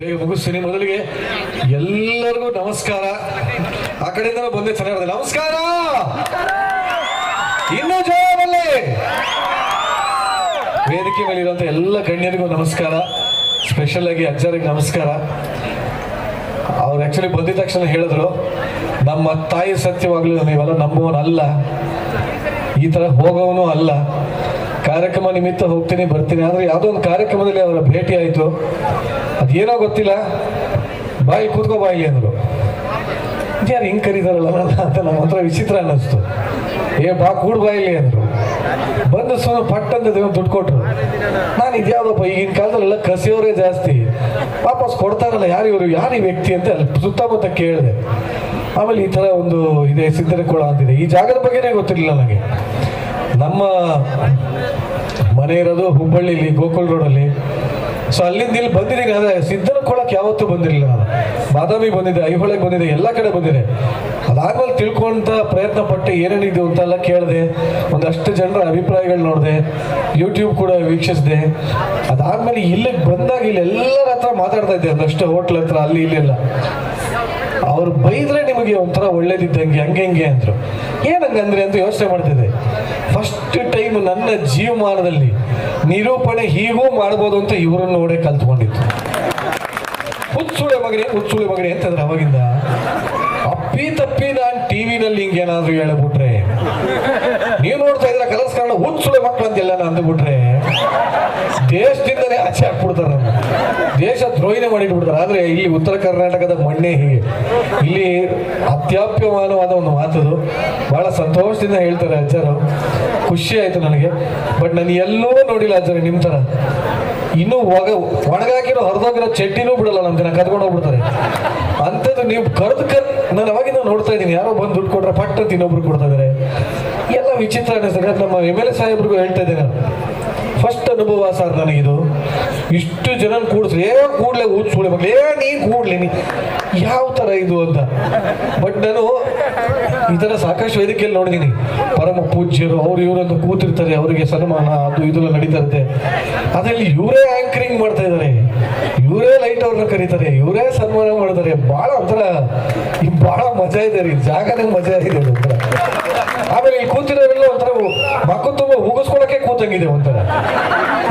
ಮುಗಿಸ್ತೀನಿ ಮೊದಲಿಗೆ ಎಲ್ಲರಿಗೂ ನಮಸ್ಕಾರ. ಆ ಕಡೆಯಿಂದ ಬಂದೆ ಚೆನ್ನಾಗಿದೆ ನಮಸ್ಕಾರ! ಇನ್ನೂ ಜೋರಲ್ಲಿ ವೇದಿಕೆ ಮೇಲೆ ಇರುವಂತ ಎಲ್ಲ ಗಣ್ಯರಿಗೂ ನಮಸ್ಕಾರ. ಸ್ಪೆಷಲ್ ಆಗಿ ಅಜ್ಜರಿಗೆ ನಮಸ್ಕಾರ. ಅವ್ರು ಆಕ್ಚುಲಿ ಬಂದಿದ ತಕ್ಷಣ ಹೇಳಿದ್ರು, ನಮ್ಮ ತಾಯಿ ಸತ್ಯವಾಗ್ಲೂ ನೀವೆಲ್ಲ ನಂಬುವನಲ್ಲ ಈ ತರ ಹೋಗೋವನು ಅಲ್ಲ. ಕಾರ್ಯಕ್ರಮ ನಿಮಿತ್ತ ಹೋಗ್ತೀನಿ, ಬರ್ತೀನಿ. ಆದ್ರೆ ಯಾವುದೋ ಒಂದು ಕಾರ್ಯಕ್ರಮದಲ್ಲಿ ಅವರ ಭೇಟಿ ಆಯಿತು. ಅದೇನೋ ಗೊತ್ತಿಲ್ಲ. ಬಾಯಿ ಕೂತ್ಕೋ ಬಾಯಿ ಅಂದರು. ಯಾರು ಹಿಂಗೆ ಕರೀತಾರಲ್ಲ ಅಂತ ನಮ್ಮ ಹತ್ರ ವಿಚಿತ್ರ ಅನ್ನಿಸ್ತು. ಏ, ಬಾ, ಕೂಡ ಬಾಯಿಲಿ ಅಂದರು. ಬಂದು ಸುಮ್ಮನೆ ಪಟ್ಟ ಅಂತ ದುಡ್ಡು ಕೊಟ್ರು. ನಾನು ಇದ್ಯಾವುದಪ್ಪ, ಈಗಿನ ಕಾಲದಲ್ಲೆಲ್ಲ ಕಸಿಯೋರೇ ಜಾಸ್ತಿ. ವಾಪಸ್ ಕೊಡ್ತಾರಲ್ಲ ಯಾರು ಇವರು? ಯಾರು ವ್ಯಕ್ತಿ ಅಂತ ಅಲ್ಲಿ ಸುತ್ತಮುತ್ತ ಕೇಳಿದೆ. ಆಮೇಲೆ ಈ ಥರ ಒಂದು ಇದೆ ಸಿದ್ದನಕೊಳ ಅಂತಿದೆ. ಈ ಜಾಗದ ಬಗ್ಗೆನೇ ಗೊತ್ತಿರಲಿಲ್ಲ ನನಗೆ. ನಮ್ಮ ಮನೆ ಇರೋದು ಹುಬ್ಬಳ್ಳಿಲಿ ಗೋಕುಲ್ ರೋಡಲ್ಲಿ ಸೊ ಅಲ್ಲಿಂದ ಇಲ್ಲಿ ಬಂದಿದ್ದೀನಿ ಸಿದ್ಧನ ಸಿದ್ದನಕೊಳಕ್ಕೆ ಯಾವತ್ತೂ ಬಂದಿರಲಿಲ್ಲ. ಬಾದಾಮಿ ಬಂದಿದೆ, ಐಹೊಳೆಗೆ ಬಂದಿದೆ, ಎಲ್ಲ ಕಡೆ ಬಂದಿದೆ. ಅದಾದ್ಮೇಲೆ ತಿಳ್ಕೊಂತ ಪ್ರಯತ್ನ ಪಟ್ಟೆ ಏನೇನಿದೆ ಅಂತೆಲ್ಲ ಕೇಳಿದೆ. ಒಂದಷ್ಟು ಜನರ ಅಭಿಪ್ರಾಯಗಳು ನೋಡಿದೆ. ಯೂಟ್ಯೂಬ್ ಕೂಡ ವೀಕ್ಷಿಸಿದೆ. ಅದಾದ್ಮೇಲೆ ಇಲ್ಲಿಗೆ ಬಂದಾಗ ಇಲ್ಲಿ ಎಲ್ಲರ ಹತ್ರ ಮಾತಾಡ್ತಾ ಇದ್ದೆ, ಒಂದಷ್ಟು ಹೋಟ್ಲ್ ಹತ್ರ, ಅಲ್ಲಿ, ಇಲ್ಲಿ ಎಲ್ಲ. ಅವ್ರು ಬೈದ್ರೆ ನಿಮಗೆ ಒಂಥರ ಒಳ್ಳೇದಿದ್ದಂಗೆ, ಹಂಗೆ ಹಂಗೆ ಅಂದ್ರು. ಏನಂಗಂದ್ರೆ ಅಂತ ಯೋಚನೆ ಮಾಡ್ತಿದ್ದೆ. ಫಸ್ಟ್ ಟೈಮ್ ನನ್ನ ಜೀವಮಾನದಲ್ಲಿ ನಿರೂಪಣೆ ಹೀಗೂ ಮಾಡ್ಬೋದು ಅಂತ ಇವರನ್ನು ನೋಡೇ ಕಲ್ತ್ಕೊಂಡಿತ್ತು ಹುಚ್ಚುಳೆ ಮಗನೆ, ಹುಚ್ಚುಳೆ ಮಗನೇ ಅಂತಂದ್ರೆ ಅವಾಗಿಂದ ಅಪ್ಪಿ ತಪ್ಪಿ ನಾನು ಟಿವಿನಲ್ಲಿ ಹಿಂಗೇನಾದ್ರೂ ಹೇಳ್ಬಿಟ್ರೆ, ನೀವು ನೋಡ್ತಾ ಇದ್ರೆ ಕಲಸ್ ಕಾರಣ ಹುಚ್ಚುಳೆ ಮಕ್ಕಳು ಅಂತೆಲ್ಲ ಅಂದ್ಬಿಟ್ರೆ ದೇಶದಿಂದನೇ ಆಚೆ ಹಾಕ್ಬಿಡ್ತಾರೆ ದೇಶ ದ್ರೋಹಿನೇ ಮಾಡಿಟ್ಬಿಡ್ತಾರೆ. ಆದ್ರೆ ಇಲ್ಲಿ ಉತ್ತರ ಕರ್ನಾಟಕದ ಮಣ್ಣೆ ಹೀಗೆ. ಇಲ್ಲಿ ಅತ್ಯಾಪ್ಯಮಾನವಾದ ಒಂದು ಮಾತದು ಬಹಳ ಸಂತೋಷದಿಂದ ಹೇಳ್ತಾರೆ ಅಜ್ಜರು. ಖುಷಿ ಆಯ್ತು ನನಗೆ. ಬಟ್ ನಾನು ಎಲ್ಲೂ ನೋಡಿಲ್ಲ ಅಜ್ಜರು ನಿಮ್ ತರ ಇನ್ನೂ ಒಗ, ಒಣಗಾಕಿರೋ, ಹರಿದೋಗಿರೋ ಚಡ್ಡಿನೂ ಬಿಡಲ್ಲ ನಮ್ಮ ಜನ ಕದ್ಕೊಂಡು ಹೋಗ್ಬಿಡ್ತಾರೆ. ಅಂಥದ್ದು ನೀವು ಕರೆದು ಕರ್, ನಾನು ಅವಾಗಿಂದ ನೋಡ್ತಾ ಇದ್ದೀನಿ. ಯಾರೋ ಬಂದು ದುಡ್ಡು ಕೊಟ್ರೆ ಪಟ್ಟ ತಿನ್ನೊಬ್ರು ಕೊಡ್ತಾ ಇದಾರೆ. ಎಲ್ಲ ವಿಚಿತ್ರ ಅನಿಸ್ತದೆ. ನಮ್ಮ ಎಂ ಎಲ್ ಎ ಸಾಹೇಬ್ರಿಗೂ ಹೇಳ್ತಾ ಇದ್ದೀನಿ. ನಾನು ಫಸ್ಟ್ ಅನುಭವ ಸರ್ ನನಗಿದು. ಇಷ್ಟು ಜನ ಕೂಡಿಸ್ರಿ ಏ, ಕೂಡ್ಲೆ ಊದ್ ಸುಳೆ ಮಕ್ಳು ಏ ನೀ ಕೂಡ್ಲಿ, ನೀ ಯಾವ ತರ ಇದು ಅಂತ. ಬಟ್ ನಾನು ಈ ಥರ ಸಾಕಷ್ಟು ವೇದಿಕೆಯಲ್ಲಿ ನೋಡಿದೀನಿ. ಪರಮ ಪೂಜ್ಯರು, ಅವ್ರು ಇವರಂತ ಕೂತಿರ್ತಾರೆ, ಅವರಿಗೆ ಸನ್ಮಾನ, ಅದು ಇದು ಎಲ್ಲ ನಡೀತಾ ಅದ್ರಲ್ಲಿ ಇವರೇ ಆಂಕರಿಂಗ್ ಮಾಡ್ತಾ ಇದ್ದಾರೆ ಇವರೇ ಲೈಟ್ ಅವ್ರನ್ನ ಕರೀತಾರೆ, ಇವರೇ ಸನ್ಮಾನ ಮಾಡ್ತಾರೆ. ಬಹಳ ಒಂಥರ ಬಹಳ ಮಜಾ ಇದೆ ರೀ ಜಾಗನೇ ಮಜಾ ಇದೆ ಆಮೇಲೆ ಇಲ್ಲಿ ತುಂಬ ಕೂತಂಗಿದೆ ಒಂಥರ.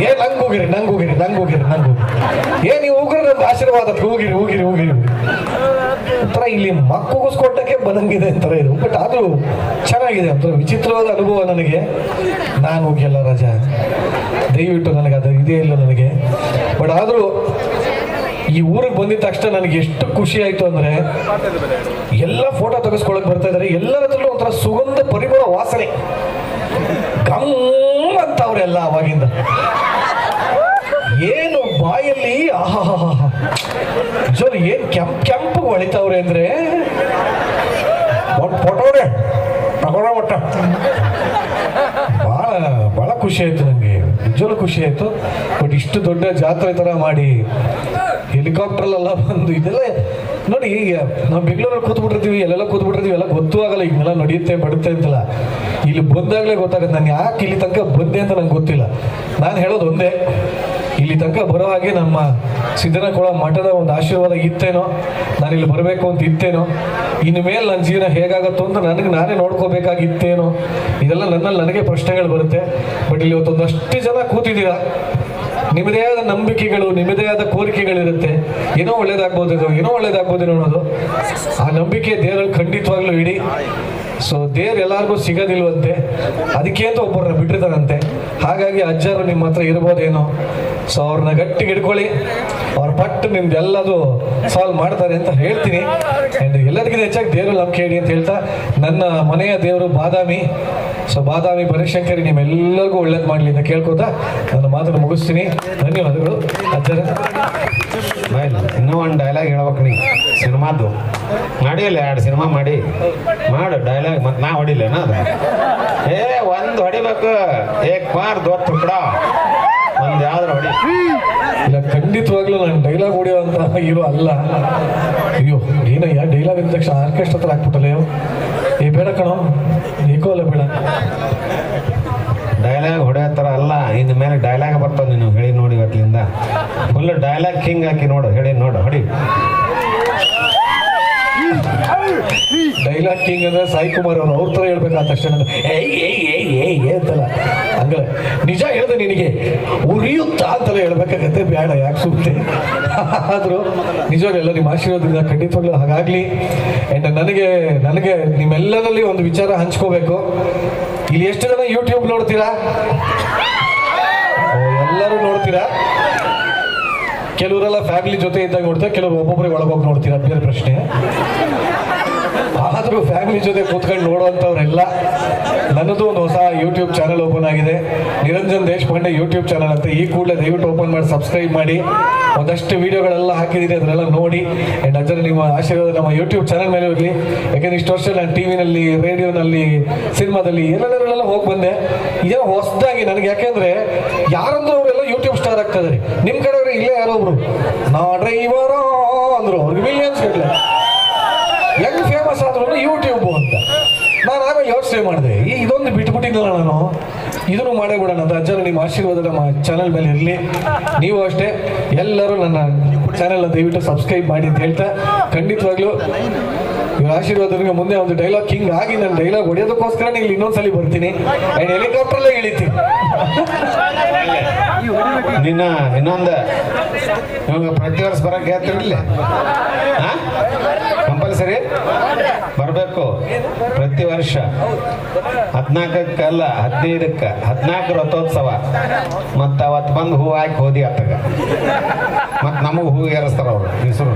ಏ, ನಂಗ್ ಹೋಗಿರಿ, ನಂಗೆ ಹೋಗಿರಿ ನಂಗೆ ಹೋಗಿರಿ, ನಂಗೆ ಹೋಗಿ ಏ, ನೀವು ಹೋಗ್ರಿ ನಮ್ದು ಆಶೀರ್ವಾದ ಹೋಗಿರಿ ಹೋಗಿರಿ ಹೋಗಿರಿ. ಒಂಥರ ಇಲ್ಲಿ ಮಕ್ಕು ಉಗಿಸ್ಕೊಟ್ಟಕ್ಕೆ ಬಂದಂಗಿದೆ ಅಂತಾರೆ ಇದು. ಬಟ್ ಆದ್ರೂ ಚೆನ್ನಾಗಿದೆ, ಒಂಥರ ವಿಚಿತ್ರವಾದ ಅನುಭವ ನನಗೆ. ನಾನು ಹೋಗಿಲ್ಲ ರಜಾ, ದಯವಿಟ್ಟು ನನಗೆ ಅದು ಇದೇ ಇಲ್ಲ ನನಗೆ. ಬಟ್ ಆದ್ರೂ ಈ ಊರಿಗೆ ಬಂದಿದ ತಕ್ಷಣ ನನಗೆ ಎಷ್ಟು ಖುಷಿ ಆಯ್ತು ಅಂದ್ರೆ, ಎಲ್ಲ ಫೋಟೋ ತೆಗೆಸ್ಕೊಳಕ್ ಬರ್ತಾ ಇದಾರೆ. ಎಲ್ಲರ ಒಂಥರ ಸುಗಂಧ ಪರಿಮಳ ವಾಸನೆ. ಗಮ್ ಅಂತ ಅವರೆಲ್ಲ ಅವಾಗಿಂದ. ಏನು ಬಾಯಲ್ಲಿ ಜೋರ್ ಏನ್ ಕೆಂಪ್, ಕೆಂಪು ಹೊಳಿತಾವ್ರೆ ಅಂದ್ರೆ? ಪೊಟೋರೆ ಫೋಟೋನೆ ತಗೊಳ ಒಟ್ಟ. ಬಹಳ ಬಹಳ ಖುಷಿ ಆಯ್ತು ನನಗೆ ನಿಜವೂ ಖುಷಿ ಆಯ್ತು. ಬಟ್ ಇಷ್ಟು ದೊಡ್ಡ ಜಾತ್ರೆ ತರ ಮಾಡಿ ಹೆಲಿಕಾಪ್ಟರ್ಲೆಲ್ಲ ಬಂದು ಇದೆಲ್ಲ ನೋಡಿ ಈಗ ನಾವು ಬೆಂಗಳೂರಲ್ಲಿ ಕೂತ್ಬಿಟ್ಟಿರ್ತೀವಿ, ಎಲ್ಲೆಲ್ಲ ಕೂತ್ಬಿಟ್ಟಿರ್ತೀವಿ, ಎಲ್ಲ ಗೊತ್ತೂ ಆಗಲ್ಲ ಈಗೆಲ್ಲ ನಡೆಯುತ್ತೆ ಬಡುತ್ತೆ ಅಂತಲ್ಲ. ಇಲ್ಲಿ ಬಂದಾಗಲೇ ಗೊತ್ತಾಗುತ್ತೆ, ನಾನು ಯಾಕೆ ಇಲ್ಲಿ ತನಕ ಬಂದೆ ಅಂತ ನಂಗೆ ಗೊತ್ತಿಲ್ಲ. ನಾನು ಹೇಳೋದು ಒಂದೇ, ಇಲ್ಲಿ ತನಕ ಬರೋ ಹಾಗೆ ನಮ್ಮ ಸಿದ್ದನಕೊಳ ಮಠದ ಒಂದು ಆಶೀರ್ವಾದ ಇತ್ತೇನೋ, ನಾನು ಇಲ್ಲಿ ಬರಬೇಕು ಅಂತ ಇತ್ತೇನೋ, ಇನ್ನು ಮೇಲೆ ನನ್ನ ಜೀವನ ಹೇಗಾಗತ್ತೋ ಅಂತ ನನಗೆ ನಾನೇ ನೋಡ್ಕೋಬೇಕಾಗಿತ್ತೇನೋ, ಇದೆಲ್ಲ ನನ್ನಲ್ಲಿ ನನಗೆ ಪ್ರಶ್ನೆಗಳು ಬರುತ್ತೆ. ಬಟ್ ಇಲ್ಲಿ ಇವತ್ತೊಂದಷ್ಟು ಜನ ಕೂತಿದ್ದೀರಾ? ನಿಮ್ಮದೇ ಆದ ನಂಬಿಕೆಗಳು, ನಿಮ್ಮದೇ ಆದ ಕೋರಿಕೆಗಳಿರುತ್ತೆ. ಏನೋ ಒಳ್ಳೇದಾಗ್ಬೋದೇನೋ ಏನೋ ಒಳ್ಳೇದಾಗ್ಬೋದೇನೋ ಅನ್ನೋದು. ಆ ನಂಬಿಕೆ ದೇವರಲ್ಲಿ ಖಂಡಿತವಾಗ್ಲೂ ಇಡಿ. ಸೊ ದೇವ್ರು ಎಲ್ಲಾರ್ಗೂ ಸಿಗೋದಿಲ್ವಂತೆ. ಅದಕ್ಕೆ ಅಂತ ಒಬ್ಬರನ್ನ ಬಿಟ್ಟಿರ್ತಾರಂತೆ. ಹಾಗಾಗಿ ಅಜ್ಜರು ನಿಮ್ಮ ಹತ್ರ ಇರ್ಬೋದೇನೋ. ಸೊ ಅವ್ರನ್ನ ಗಟ್ಟಿಗೆ ಹಿಡ್ಕೊಳ್ಳಿ ಅವ್ರ ಪಟ್ಟು ನಿಮ್ದು ಎಲ್ಲದು ಸಾಲ್ವ್ ಮಾಡ್ತಾರೆ ಅಂತ ಹೇಳ್ತೀನಿ. ಆ್ಯಂಡ್ ಎಲ್ಲರಿಗಿಂತ ಹೆಚ್ಚಾಗಿ ದೇವರು ನಂಬಿಕೆ ಹೇಳಿ ಅಂತ ಹೇಳ್ತಾ, ನನ್ನ ಮನೆಯ ದೇವರು ಬಾದಾಮಿ. ಸೊ ಬಾದಾಮಿ ಬನಶಂಕರಿ, ನಿಮ್ಮೆಲ್ಲರಿಗೂ ಒಳ್ಳೇದು ಮಾಡಲಿ ಅಂತ ಕೇಳ್ಕೊತಾ ನನ್ನ ಮಾತನ್ನು ಮುಗಿಸ್ತೀನಿ. ಧನ್ಯವಾದಗಳು. ಬಾಯ್ ಇನ್ನೂ ಒಂದು ಡೈಲಾಗ್ ಹೇಳ್ಬೇಕು ನೀ. ಸಿನಿಮಾದ್ದು. ಮಾಡಿಲ್ಲ ಎರಡು ಸಿನಿಮಾ ಮಾಡಿ. ಮಾಡು ಡೈಲಾಗ್ ಮತ್ತೆ ನಾ ಹೊಡಿಲೇನ ಏ, ಒಂದು ಹೊಡಿಬೇಕು. ಏಕ್ ಮಾರ್ ದೊತ್ತು ತುಕಡ ಒಂದು ಯಾವ್ದಾರು ಹೊಡಿ ಇಲ್ಲ, ಖಂಡಿತವಾಗ್ಲೂ ನಾನು ಡೈಲಾಗ್ ಹೊಡೆಯುವಂತ ಹೀರೋ ಅಲ್ಲ. ಅಯ್ಯೋ ಏನಯ್ಯ ಡೈಲಾಗ್ ಅಂದ ತಕ್ಷಣ ಆರ್ಕೆಸ್ಟ್ರಾ ಹತ್ರ ಹಾಕ್ಬಿಟ್ಟಲೇ ಏ, ಬೇಡ ಕಣೋ. ಏಕೋ ಅಲ್ಲ ಬೇಡ. ಡೈಲಾಗ್ ಹೊಡೆಯೋ ಥರ ಅಲ್ಲ. ಇನ್ನು ಮೇಲೆ ಡೈಲಾಗ್ ಬರ್ತದೆ ನೀನು. ಹೇಳಿ ನೋಡಿ ಇವತ್ತಿನಿಂದ. ಫುಲ್ ಡೈಲಾಗ್ ಕಿಂಗ್ ಹಾಕಿ ನೋಡು. ಹೇಳಿ ನೋಡು. ಹೊಡಿ. ಡೈಲಾಗ್ ಕಿಂಗ್ ಅಂದ್ರೆ ಸಾಯಿ ಕುಮಾರ್ ಅವರು, ಅವ್ರ ತರ ಹೇಳ್ಬೇಕಾದ ತಕ್ಷಣ ಏಯ್ ಏಯ್ ಅಂತಲ್ಲ. ನಿಜ ಹೇಳ್ದೆ ನಿನಗೆ, ಉರಿಯುತ್ತಾ ಅಂತಲೇ ಹೇಳ್ಬೇಕಾಗತ್ತೆ ಬೇಡ ಯಾಕೆ ಸುಮ್ಮನೆ ಆದರೂ ನಿಜವಾಗ್ಲೆಲ್ಲ ನಿಮ್ಮ ಆಶೀರ್ವಾದದಿಂದ ಖಂಡಿತವಾಗ್ಲೂ ಹಾಗಾಗ್ಲಿ. ಅಂಡ್ ನನಗೆ ನನಗೆ ನಿಮ್ಮೆಲ್ಲರಲ್ಲಿ ಒಂದು ವಿಚಾರ ಹಂಚ್ಕೋಬೇಕು. ಇಲ್ಲಿ ಎಷ್ಟು ಜನ ಯೂಟ್ಯೂಬ್ ನೋಡ್ತೀರಾ? ಎಲ್ಲರೂ ನೋಡ್ತೀರಾ? ಕೆಲವರೆಲ್ಲ ಫ್ಯಾಮಿಲಿ ಜೊತೆ ಇದ್ದಾಗ ನೋಡ್ತಾರೆ ಕೆಲವರು ಒಬ್ಬೊಬ್ಬರಿಗೆ ಒಳಗೋಗಿ ನೋಡ್ತೀರಾ ಬೇರೆ ಪ್ರಶ್ನೆ. ಆದರೂ ಫ್ಯಾಮಿಲಿ ಜೊತೆ ಕೂತ್ಕೊಂಡು ನೋಡುವಂಥವ್ರೆಲ್ಲ ನನ್ನದು ಒಂದು ಹೊಸ ಯೂಟ್ಯೂಬ್ ಚಾನಲ್ ಓಪನ್ ಆಗಿದೆ. ನಿರಂಜನ್ ದೇಶಪಾಂಡೆ ಯೂಟ್ಯೂಬ್ ಚಾನಲ್ ಅಂತ ಈ ಕೂಡಲೇ ದಯವಿಟ್ಟು ಓಪನ್ ಮಾಡಿ ಸಬ್ಸ್ಕ್ರೈಬ್ ಮಾಡಿ. ಒಂದಷ್ಟು ವಿಡಿಯೋಗಳೆಲ್ಲ ಹಾಕಿದ್ದೀನಿ ಅದನ್ನೆಲ್ಲ ನೋಡಿ. ಆ್ಯಂಡ್ ಅದರ ನಿಮ್ಮ ಆಶೀರ್ವಾದ ನಮ್ಮ ಯೂಟ್ಯೂಬ್ ಚಾನಲ್ ಮೇಲೆ ಇರಲಿ. ಯಾಕಂದ್ರೆ ಇಷ್ಟು ವರ್ಷ ನಾನು ಟಿ ವಿನಲ್ಲಿ ರೇಡಿಯೋನಲ್ಲಿ, ಸಿನಿಮಾದಲ್ಲಿ ಎಲ್ಲೆಲ್ಲ ಹೋಗಿ ಬಂದೆ. ಇದೇ ಹೊಸದಾಗಿ ನನಗೆ ಯಾಕೆಂದ್ರೆ ಯಾರಂದ್ರೆ ಅವರೆಲ್ಲ ಯೂಟ್ಯೂಬ್ ಸ್ಟಾರ್ ಆಗ್ತಾ ನಿಮ್ಮ ಕಡೆಯವರು ಇಲ್ಲೇ ಯಾರೋ ಒಬ್ರು. ನಾ ಡ್ರೈವರೋ ಅಂದರು. ಅವ್ರಿಗೆ ಮಿಲಿಯನ್ಸ್ ಗಟ್ಟಲೆ ಹೆಂಗ್ ಫೇಮಸ್ ಆದ್ರೂ ಯೂಟ್ಯೂಬ್ ಅಂತ. ನಾನು ಆಮೇಲೆ ಯೋಚನೆ ಮಾಡಿದೆ, ಈ ಇದೊಂದು ಬಿಟ್ಬಿಟ್ಟಿದ್ದಲ್ಲ ನಾನು. ಇದನ್ನು ಮಾಡೇ ಬಿಡೋಣ ಅಂತ. ಅಜ್ಜನ ನಿಮ್ಮ ಆಶೀರ್ವಾದ ನಮ್ಮ ಚಾನಲ್ ಮೇಲೆ ಇರಲಿ. ನೀವು ಅಷ್ಟೇ, ಎಲ್ಲರೂ ನನ್ನ ಚಾನೆಲ್ನ ದಯವಿಟ್ಟು ಸಬ್ಸ್ಕ್ರೈಬ್ ಮಾಡಿ ಅಂತ ಹೇಳ್ತಾ, ಖಂಡಿತವಾಗ್ಲೂ ಇವ್ರ ಆಶೀರ್ವಾದನಿಗೆ ಮುಂದೆ ಒಂದು ಡೈಲಾಗ್ ಕಿಂಗ್ ಆಗಿ ನಾನು ಡೈಲಾಗ್ ಹೊಡೆಯೋದಕ್ಕೋಸ್ಕರ ಇಲ್ಲಿ ಇನ್ನೊಂದ್ಸಲಿ ಬರ್ತೀನಿ. ಆ್ಯಂಡ್ ಹೆಲಿಕಾಪ್ಟರ್ಲೇ ಇಳಿತೀನಿ. ನಿನ್ನ ಇನ್ನೊಂದು, ಇವಾಗ ಪ್ರತಿ ವರ್ಷ ಬರಕ್ಕೆ ಹೇಳ್ತಿರಲಿಲ್ಲ. ಕಂಪಲ್ಸರಿ ಬರಬೇಕು. ಪ್ರತಿ ವರ್ಷ. ಹದಿನಾಲ್ಕಕ್ಕೆ ಅಲ್ಲ ಹದಿನೈದಕ್ಕೆ, ಹದಿನಾಲ್ಕು ರಥೋತ್ಸವ. ಮತ್ತು ಅವತ್ತು ಬಂದು ಹೂ ಹಾಕಿ ಹೋದಿ ಅತ್ತಗ. ಮತ್ತು ನಮಗೆ ಹೂ ಏರಿಸ್ತಾರ ಅವರು ಹೆಸರು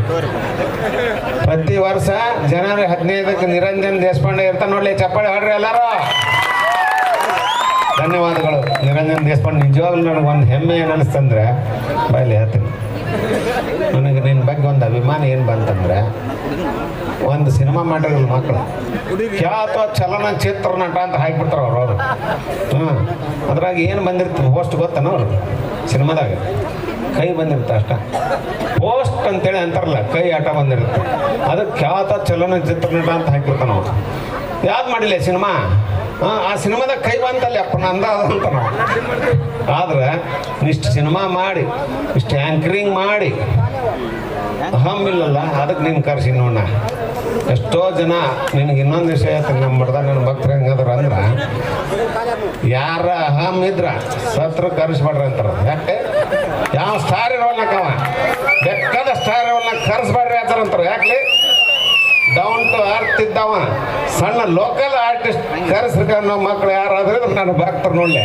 ಪ್ರತಿ ವರ್ಷ ಜನವರಿ ಹದಿನೈದಕ್ಕೆ ನಿರಂಜನ್ ದೇಶಪಾಂಡೆ ಇರ್ತಾನೆ ನೋಡ್ಲಿ, ಚಪ್ಪಾಳೆ ಹಾಡ್ರಿ ಎಲ್ಲರೂ. ಧನ್ಯವಾದಗಳು. ನಿರಂಜನ್ ದೇಶಪಾಂಡೆ, ನಿಜವಾಗ್ಲೂ ನನಗೆ ಒಂದು ಹೆಮ್ಮೆ ಏನು ಅನಿಸ್ತಂದ್ರೆ ಬಾಯಲ್ಲಿ ಹೇಳ್ತೀನಿ. ನನಗೆ ನಿನ್ನ ಬಗ್ಗೆ ಒಂದು ಅಭಿಮಾನ ಏನು ಬಂತಂದ್ರೆ, ಒಂದು ಸಿನಿಮಾ ಮಾಡಿರಲ್ಲ ಮಕ್ಕಳು ಖ್ಯಾತ ಚಲನಚಿತ್ರ ನಟ ಅಂತ ಹಾಕಿಬಿಡ್ತಾರ ಅವ್ರು. ಅವರು ಹ್ಞೂ ಅದ್ರಾಗ ಏನು ಬಂದಿರ್ತದೆ ಪೋಸ್ಟ್ ಗೊತ್ತನ ಅವ್ರು ಸಿನಿಮಾದಾಗ. ಕೈ ಬಂದಿರುತ್ತೆ ಅಷ್ಟ. ಪೋಸ್ಟ್ ಅಂತೇಳಿ ಅಂತಾರಲ್ಲ, ಕೈ ಆಟ ಬಂದಿರುತ್ತೆ. ಅದಕ್ಕೆ ಖ್ಯಾತ ಚಲನಚಿತ್ರ ನಟ ಅಂತ ಹಾಕಿರ್ತಾನ ಅವ್ರು ಯಾವ್ದು ಮಾಡಿಲ್ಲ ಸಿನಿಮಾ? ಹಾಂ ಆ ಸಿನಿಮಾದಾಗ ಕೈ ಬಂತಲ್ಲ ಅಪ್ಪ, ನಂದ ಆದ್ರೆ ಇಷ್ಟು ಸಿನಿಮಾ ಮಾಡಿ, ಇಷ್ಟು ಆ್ಯಂಕರಿಂಗ್ ಮಾಡಿ ಅಹಮಿಲ್ಲಲ್ಲ ಅದಕ್ಕೆ ನೀನು ಕರ್ಸಿ ನೋಡ ಎಷ್ಟೋ ಜನ ನಿನಗೆ ಇನ್ನೊಂದು ವಿಷಯ ನಮ್ಮ ಮಡ್ದ ನನ್ನ ಭಕ್ತರು ಹೆಂಗದ್ರ ಅಂದ್ರೆ ಯಾರ ಅಹಂ ಇದ್ರ ಸತ್ರ ಕರೆಸ್ಬೇಡ್ರಿ ಅಂತಾರ. ಯಾಕೆ? ಯಾವ ಸ್ಟಾರ್ ಇರೋಲ್ಲ ಬೆಕ್ಕದ ಸ್ಟಾರ್ ಇರೋಲ್ಲ ಕರೆಸ್ಬೇಡ್ರಿ ಯಾಕೆ ಡೌನ್ ಟು ಅರ್ತ್ ಇದ್ದವ. ಸಣ್ಣ ಲೋಕಲ್ ಆರ್ಟಿಸ್ಟ್ ಕರೆಸ್ರಕ ನಮ್ಮ ಮಕ್ಳು ಯಾರಾದ್ರೆ ನಾನು ಭಕ್ತರು ನೋಡ್ಲೆ.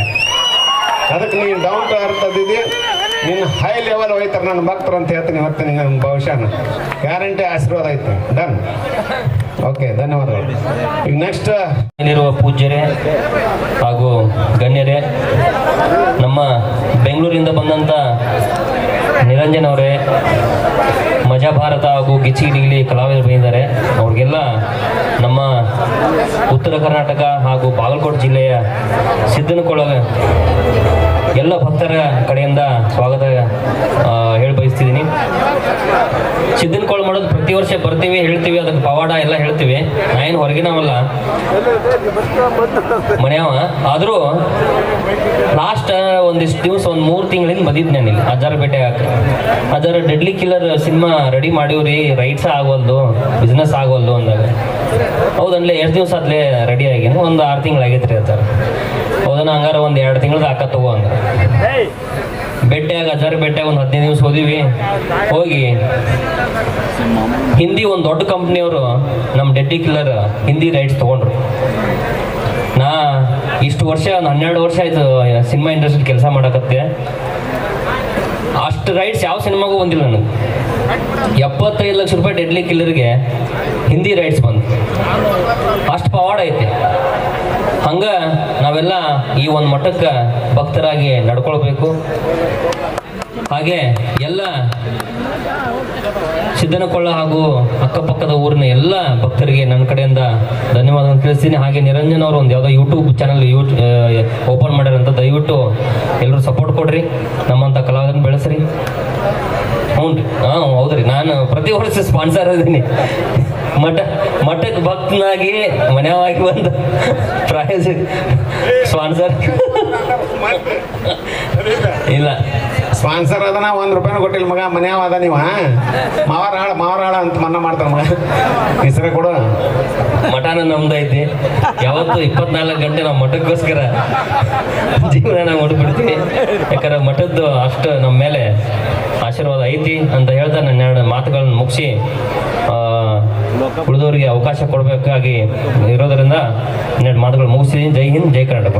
ಅದಕ್ಕೆ ನೀನು ಡೌನ್ ಟು ಅರ್ತ್ ಅದಿದೆ, ನಿನ್ನ ಹೈ ಲೆವೆಲ್ ಹೋಯ್ತಾರೆ ನಾನು ಭಕ್ತರು ಅಂತ ಹೇಳ್ತೀನಿ ಇವತ್ತು ನನ್ನ ಭವಿಷ್ಯನ. ಗ್ಯಾರಂಟಿ ಆಶೀರ್ವಾದ ಐತೆ. ಡನ್ ಓಕೆ ಧನ್ಯವಾದಗಳು. ಈಗ ನೆಕ್ಸ್ಟ್ ಇಲ್ಲಿರುವ ಪೂಜ್ಯರೇ ಹಾಗೂ ಗಣ್ಯರೇ, ನಮ್ಮ ಬೆಂಗಳೂರಿಂದ ಬಂದಂಥ ನಿರಂಜನ್ ಅವರೇ ಮಜಾ ಭಾರತ ಹಾಗೂ ಗಿಚ್ಚಿ ಗಿಲಿಗಿಲಿ ಕಲಾವಿದರು ಬಂದಿದ್ದಾರೆ. ಅವ್ರಿಗೆಲ್ಲ ನಮ್ಮ ಉತ್ತರ ಕರ್ನಾಟಕ ಹಾಗೂ ಬಾಗಲಕೋಟೆ ಜಿಲ್ಲೆಯ ಸಿದ್ದನಕೊಳ ಎಲ್ಲ ಭಕ್ತರ ಕಡೆಯಿಂದ ಸ್ವಾಗತ ಹೇಳಿ ಬಯಸ್ತಿದ್ದೀನಿ ಸಿದ್ದನಕೊಳ ಮಾಡೋದು ಪ್ರತಿ ವರ್ಷ ಬರ್ತೀವಿ, ಹೇಳ್ತೀವಿ, ಅದಕ್ಕೆ ಪವಾಡ ಎಲ್ಲ ಹೇಳ್ತೀವಿ. ನಾ ಏನು ಹೊರಗಿನವಲ್ಲ ಮನೆಯವ, ಆದರೂ ಲಾಸ್ಟ್ ಒಂದಿಷ್ಟು ದಿವಸ, ಒಂದು ಮೂರು ತಿಂಗಳಿಂದ ಬಂದಿದ್ದು ಅಜ್ಜಾರ ಬೇಟೆ ಹಾಕಿ. ಹಜಾರ್ ಡೆಡ್ಲಿ ಕಿಲ್ಲರ್ ಸಿನಿಮಾ ರೆಡಿ ಮಾಡಿವ್ರಿ ರೈಟ್ಸ್ ಆಗೋಲ್ದು ಬಿಸ್ನೆಸ್ ಆಗೋಲ್ದು ಅಂದಾಗ. ಹೌದನ್ಲೇ ಎಷ್ಟು ದಿವಸ ಅದ್ಲೇ ರೆಡಿ ಆಗಿನ, ಒಂದು ಆರು ತಿಂಗಳಾಗೈತೆ ರೀ ಹೌದನ, ಹಂಗಾರ ಒಂದು ಎರಡು ತಿಂಗಳದ ಹಾಕ ತಗೋ ಅಂದ. ಬೆಟ್ಟೆಯಾಗ ಅಜಾರ್ ಬೆಟ್ಟೆಯಾಗ ಒಂದು ಹದಿನೈದು ನಿಮಿಷ ಹೋದಿವಿ. ಹೋಗಿ. ಹಿಂದಿ ಒಂದು ದೊಡ್ಡ ಕಂಪ್ನಿಯವರು ನಮ್ಮ ಡೆಡ್ಡಿ ಕಿಲ್ಲರ್ ಹಿಂದಿ ರೈಟ್ಸ್ ತೊಗೊಂಡ್ರು. ನಾ ಇಷ್ಟು ವರ್ಷ, ಒಂದು ಹನ್ನೆರಡು ವರ್ಷ ಆಯ್ತು ಸಿನಿಮಾ ಇಂಡಸ್ಟ್ರಿ ಕೆಲಸ ಮಾಡಕತ್ತೆ ಅಷ್ಟು ರೈಟ್ಸ್ ಯಾವ ಸಿನಿಮಾಗೂ ಬಂದಿಲ್ಲ ನನಗೆ. ಎಪ್ಪತ್ತೈದು ಲಕ್ಷ ರೂಪಾಯಿ ಡೆಡ್ಲಿ ಕಿಲ್ಲರ್ಗೆ ಹಿಂದಿ ರೈಟ್ಸ್ ಬಂದು ಅಷ್ಟು ಪವಾಡ ಐತೆ. ಹಂಗ ನಾವೆಲ್ಲ ಈ ಒಂದು ಮಠಕ್ಕೆ ಭಕ್ತರಾಗಿ ನಡ್ಕೊಳ್ಬೇಕು. ಹಾಗೆ ಎಲ್ಲ ಸಿದ್ದನಕೊಳ್ಳ ಹಾಗೂ ಅಕ್ಕಪಕ್ಕದ ಊರಿನ ಎಲ್ಲ ಭಕ್ತರಿಗೆ ನನ್ನ ಕಡೆಯಿಂದ ಧನ್ಯವಾದವನ್ನು ತಿಳಿಸ್ತೀನಿ ಹಾಗೆ ನಿರಂಜನ್ ಅವರು ಒಂದು ಯಾವುದೋ ಯೂಟ್ಯೂಬ್ ಚಾನಲ್ ಯೂ ಓಪನ್ ಮಾಡ್ಯಾರಂತ ದಯವಿಟ್ಟು ಎಲ್ಲರೂ ಸಪೋರ್ಟ್ ಕೊಡ್ರಿ ನಮ್ಮಂಥ ಕಲಾವಿದನ ಬೆಳೆಸ್ರಿ ಹ್ಞೂ ರೀ ಹಾಂ ಹೌದ್ರಿ ನಾನು ಪ್ರತಿ ವರ್ಷ ಸ್ಪಾನ್ಸರ್ ಇದ್ದೀನಿ ಮಠ ಮಠಕ್ಕೆ ಭಕ್ತನಾಗಿ ಮನೆಯಾಗಿ ಬಂದು ಪ್ರೈಸ್ ಸ್ಪಾನ್ಸರ್ ಇಲ್ಲ ಸ್ಪಾನ್ಸರ್ ಅದನ ಒಂದ್ ರೂಪಾಯಿನೂ ಕೊಟ್ಟಿಲ್ಲ ಮಗ ಮನ್ಯಾವ ಅದ ನೀವ ಮಾವಾರ ಹಾಳ ಮಾವಾರ ಹಾಳ ಅಂತ ಮನ್ನ ಮಾಡ್ತಾರ ಮಗ. ಹೆಸರೇ ಕೊಡು. ಮಠನ ನಮ್ದೈತಿ. ಯಾವತ್ತು ಇಪ್ಪತ್ನಾಲ್ಕು ಗಂಟೆ ನಾವು ಮಠಕ್ಕೋಸ್ಕರ ಜೀವನ ಹೊಡ್ಬಿಡ್ತೀವಿ ಯಾಕಂದ್ರೆ ಮಠದ್ದು ಅಷ್ಟು ನಮ್ಮ ಮೇಲೆ ಆಶೀರ್ವಾದ ಐತಿ ಅಂತ ಹೇಳ್ತಾ ನನ್ನ ಎರಡು ಮಾತುಗಳನ್ನು ಮುಗಿಸಿ ಉಳಿದವರಿಗೆ ಅವಕಾಶ ಕೊಡಬೇಕಾಗಿ ಇರೋದರಿಂದ ಎರಡು ಮಾತುಗಳು ಮುಗಿಸಿದ್ದೀನಿ ಜೈ ಹಿಂದ್ ಜೈ ಕರ್ನಾಟಕ.